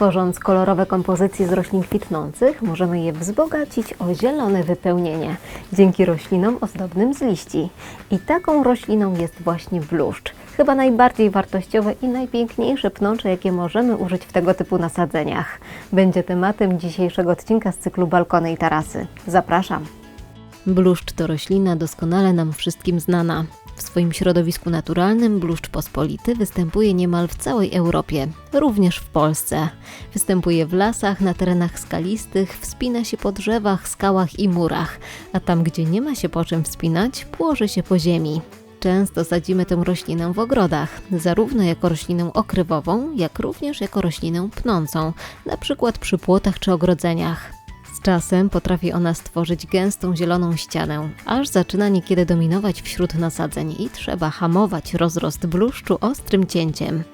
Tworząc kolorowe kompozycje z roślin kwitnących, możemy je wzbogacić o zielone wypełnienie dzięki roślinom ozdobnym z liści. I taką rośliną jest właśnie bluszcz. Chyba najbardziej wartościowe i najpiękniejsze pnącze, jakie możemy użyć w tego typu nasadzeniach. Będzie tematem dzisiejszego odcinka z cyklu Balkony i Tarasy. Zapraszam. Bluszcz to roślina doskonale nam wszystkim znana. W swoim środowisku naturalnym bluszcz pospolity występuje niemal w całej Europie, również w Polsce. Występuje w lasach, na terenach skalistych, wspina się po drzewach, skałach i murach, a tam, gdzie nie ma się po czym wspinać, płoży się po ziemi. Często sadzimy tę roślinę w ogrodach, zarówno jako roślinę okrywową, jak również jako roślinę pnącą, na przykład przy płotach czy ogrodzeniach. Z czasem potrafi ona stworzyć gęstą zieloną ścianę, aż zaczyna niekiedy dominować wśród nasadzeń i trzeba hamować rozrost bluszczu ostrym cięciem.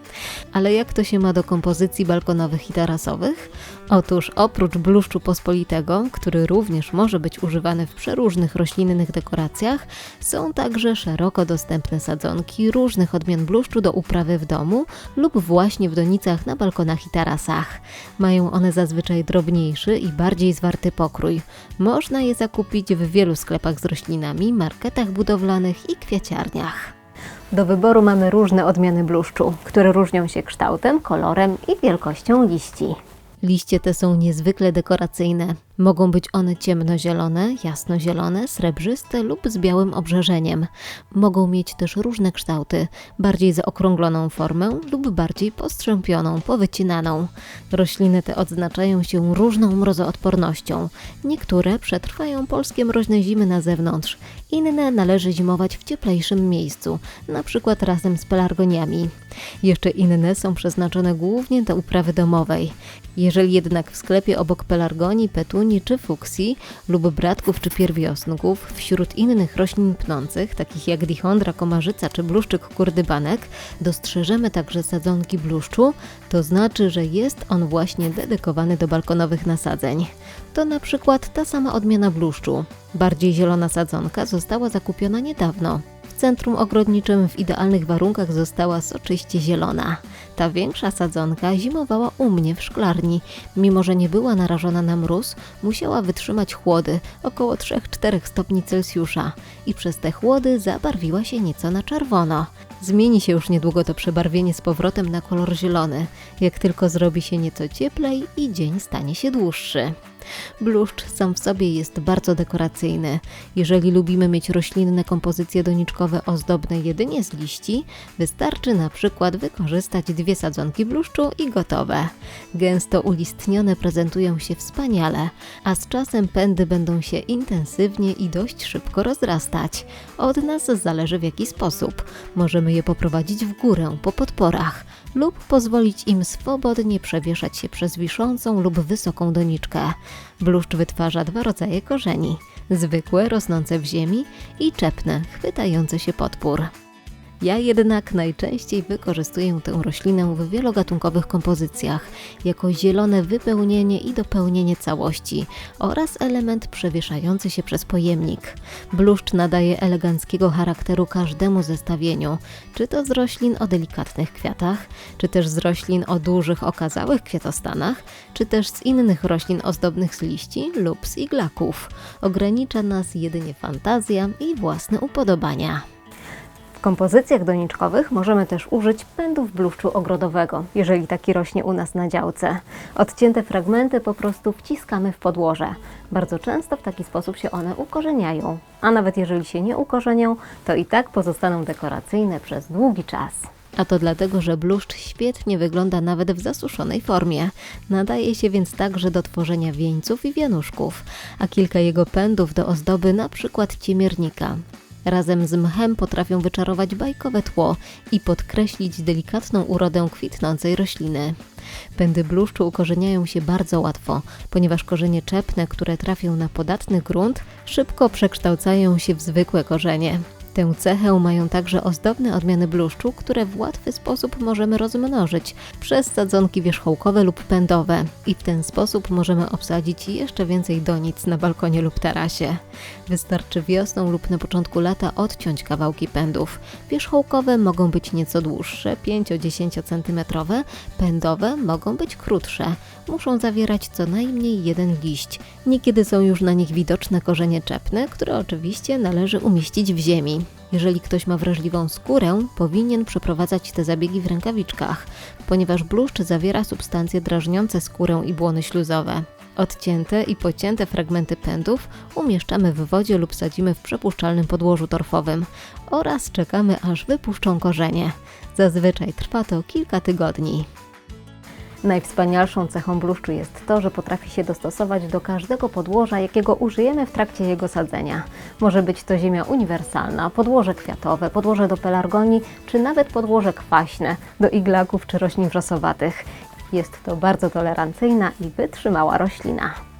Ale jak to się ma do kompozycji balkonowych i tarasowych? Otóż oprócz bluszczu pospolitego, który również może być używany w przeróżnych roślinnych dekoracjach, są także szeroko dostępne sadzonki różnych odmian bluszczu do uprawy w domu lub właśnie w donicach na balkonach i tarasach. Mają one zazwyczaj drobniejszy i bardziej zwarty pokrój. Można je zakupić w wielu sklepach z roślinami, marketach budowlanych i kwiaciarniach. Do wyboru mamy różne odmiany bluszczu, które różnią się kształtem, kolorem i wielkością liści. Liście te są niezwykle dekoracyjne. Mogą być one ciemnozielone, jasnozielone, srebrzyste lub z białym obrzeżeniem. Mogą mieć też różne kształty, bardziej zaokrągloną formę lub bardziej postrzępioną, powycinaną. Rośliny te odznaczają się różną mrozoodpornością. Niektóre przetrwają polskie mroźne zimy na zewnątrz, inne należy zimować w cieplejszym miejscu, przykład razem z pelargoniami. Jeszcze inne są przeznaczone głównie do uprawy domowej. Jeżeli jednak w sklepie obok pelargonii, czy fuksji lub bratków czy pierwiosnków, wśród innych roślin pnących, takich jak dichondra, komarzyca czy bluszczyk kurdybanek, dostrzeżemy także sadzonki bluszczu, to znaczy, że jest on właśnie dedykowany do balkonowych nasadzeń. To na przykład ta sama odmiana bluszczu. Bardziej zielona sadzonka została zakupiona niedawno. Centrum ogrodniczym w idealnych warunkach została soczyście zielona. Ta większa sadzonka zimowała u mnie w szklarni. Mimo, że nie była narażona na mróz, musiała wytrzymać chłody około 3-4 stopni Celsjusza i przez te chłody zabarwiła się nieco na czerwono. Zmieni się już niedługo to przebarwienie z powrotem na kolor zielony, jak tylko zrobi się nieco cieplej i dzień stanie się dłuższy. Bluszcz sam w sobie jest bardzo dekoracyjny. Jeżeli lubimy mieć roślinne kompozycje doniczkowe ozdobne jedynie z liści, wystarczy na przykład wykorzystać dwie sadzonki bluszczu i gotowe. Gęsto ulistnione prezentują się wspaniale, a z czasem pędy będą się intensywnie i dość szybko rozrastać. Od nas zależy w jaki sposób. Możemy je poprowadzić w górę po podporach lub pozwolić im swobodnie przewieszać się przez wiszącą lub wysoką doniczkę. Bluszcz wytwarza dwa rodzaje korzeni: zwykłe, rosnące w ziemi i czepne, chwytające się podpór. Ja jednak najczęściej wykorzystuję tę roślinę w wielogatunkowych kompozycjach jako zielone wypełnienie i dopełnienie całości oraz element przewieszający się przez pojemnik. Bluszcz nadaje eleganckiego charakteru każdemu zestawieniu, czy to z roślin o delikatnych kwiatach, czy też z roślin o dużych, okazałych kwiatostanach, czy też z innych roślin ozdobnych z liści lub z iglaków. Ogranicza nas jedynie fantazja i własne upodobania. W kompozycjach doniczkowych możemy też użyć pędów bluszczu ogrodowego, jeżeli taki rośnie u nas na działce. Odcięte fragmenty po prostu wciskamy w podłoże. Bardzo często w taki sposób się one ukorzeniają, a nawet jeżeli się nie ukorzenią, to i tak pozostaną dekoracyjne przez długi czas. A to dlatego, że bluszcz świetnie wygląda nawet w zasuszonej formie. Nadaje się więc także do tworzenia wieńców i wianuszków, a kilka jego pędów do ozdoby na przykład ciemiernika. Razem z mchem potrafią wyczarować bajkowe tło i podkreślić delikatną urodę kwitnącej rośliny. Pędy bluszczu ukorzeniają się bardzo łatwo, ponieważ korzenie czepne, które trafią na podatny grunt, szybko przekształcają się w zwykłe korzenie. Tę cechę mają także ozdobne odmiany bluszczu, które w łatwy sposób możemy rozmnożyć przez sadzonki wierzchołkowe lub pędowe i w ten sposób możemy obsadzić jeszcze więcej donic na balkonie lub tarasie. Wystarczy wiosną lub na początku lata odciąć kawałki pędów. Wierzchołkowe mogą być nieco dłuższe, 5-10 cm, pędowe mogą być krótsze. Muszą zawierać co najmniej jeden liść. Niekiedy są już na nich widoczne korzenie czepne, które oczywiście należy umieścić w ziemi. Jeżeli ktoś ma wrażliwą skórę, powinien przeprowadzać te zabiegi w rękawiczkach, ponieważ bluszcz zawiera substancje drażniące skórę i błony śluzowe. Odcięte i pocięte fragmenty pędów umieszczamy w wodzie lub sadzimy w przepuszczalnym podłożu torfowym oraz czekamy aż wypuszczą korzenie. Zazwyczaj trwa to kilka tygodni. Najwspanialszą cechą bluszczu jest to, że potrafi się dostosować do każdego podłoża, jakiego użyjemy w trakcie jego sadzenia. Może być to ziemia uniwersalna, podłoże kwiatowe, podłoże do pelargonii, czy nawet podłoże kwaśne do iglaków czy roślin wrzosowatych. Jest to bardzo tolerancyjna i wytrzymała roślina.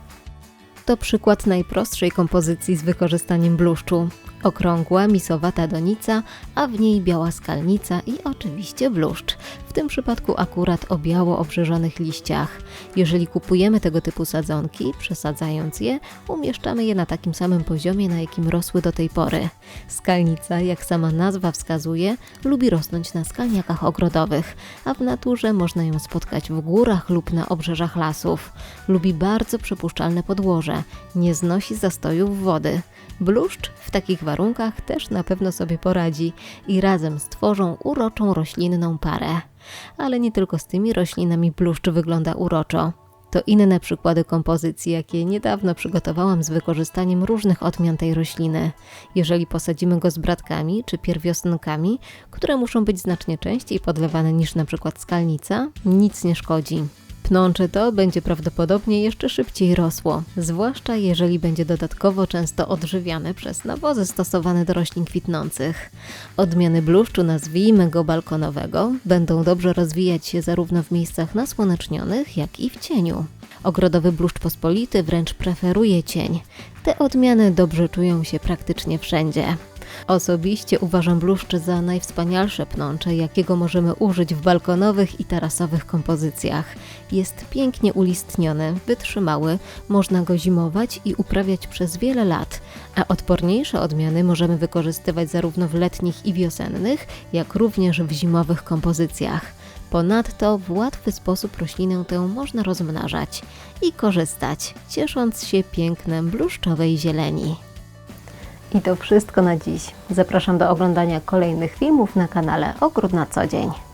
To przykład najprostszej kompozycji z wykorzystaniem bluszczu. Okrągła, misowata donica, a w niej biała skalnica i oczywiście bluszcz. W tym przypadku akurat o biało obrzeżonych liściach. Jeżeli kupujemy tego typu sadzonki, przesadzając je, umieszczamy je na takim samym poziomie, na jakim rosły do tej pory. Skalnica, jak sama nazwa wskazuje, lubi rosnąć na skalniakach ogrodowych, a w naturze można ją spotkać w górach lub na obrzeżach lasów. Lubi bardzo przepuszczalne podłoże, nie znosi zastojów wody. Bluszcz w takich warunkach też na pewno sobie poradzi i razem stworzą uroczą roślinną parę. Ale nie tylko z tymi roślinami bluszcz wygląda uroczo. To inne przykłady kompozycji, jakie niedawno przygotowałam z wykorzystaniem różnych odmian tej rośliny. Jeżeli posadzimy go z bratkami czy pierwiosnkami, które muszą być znacznie częściej podlewane niż przykład skalnica, nic nie szkodzi. Pnącze to będzie prawdopodobnie jeszcze szybciej rosło, zwłaszcza jeżeli będzie dodatkowo często odżywiane przez nawozy stosowane do roślin kwitnących. Odmiany bluszczu, nazwijmy go balkonowego, będą dobrze rozwijać się zarówno w miejscach nasłonecznionych, jak i w cieniu. Ogrodowy bluszcz pospolity wręcz preferuje cień. Te odmiany dobrze czują się praktycznie wszędzie. Osobiście uważam bluszcz za najwspanialsze pnącze, jakiego możemy użyć w balkonowych i tarasowych kompozycjach. Jest pięknie ulistniony, wytrzymały, można go zimować i uprawiać przez wiele lat, a odporniejsze odmiany możemy wykorzystywać zarówno w letnich i wiosennych, jak również w zimowych kompozycjach. Ponadto w łatwy sposób roślinę tę można rozmnażać i korzystać, ciesząc się pięknem bluszczowej zieleni. I to wszystko na dziś. Zapraszam do oglądania kolejnych filmów na kanale Ogród na co dzień.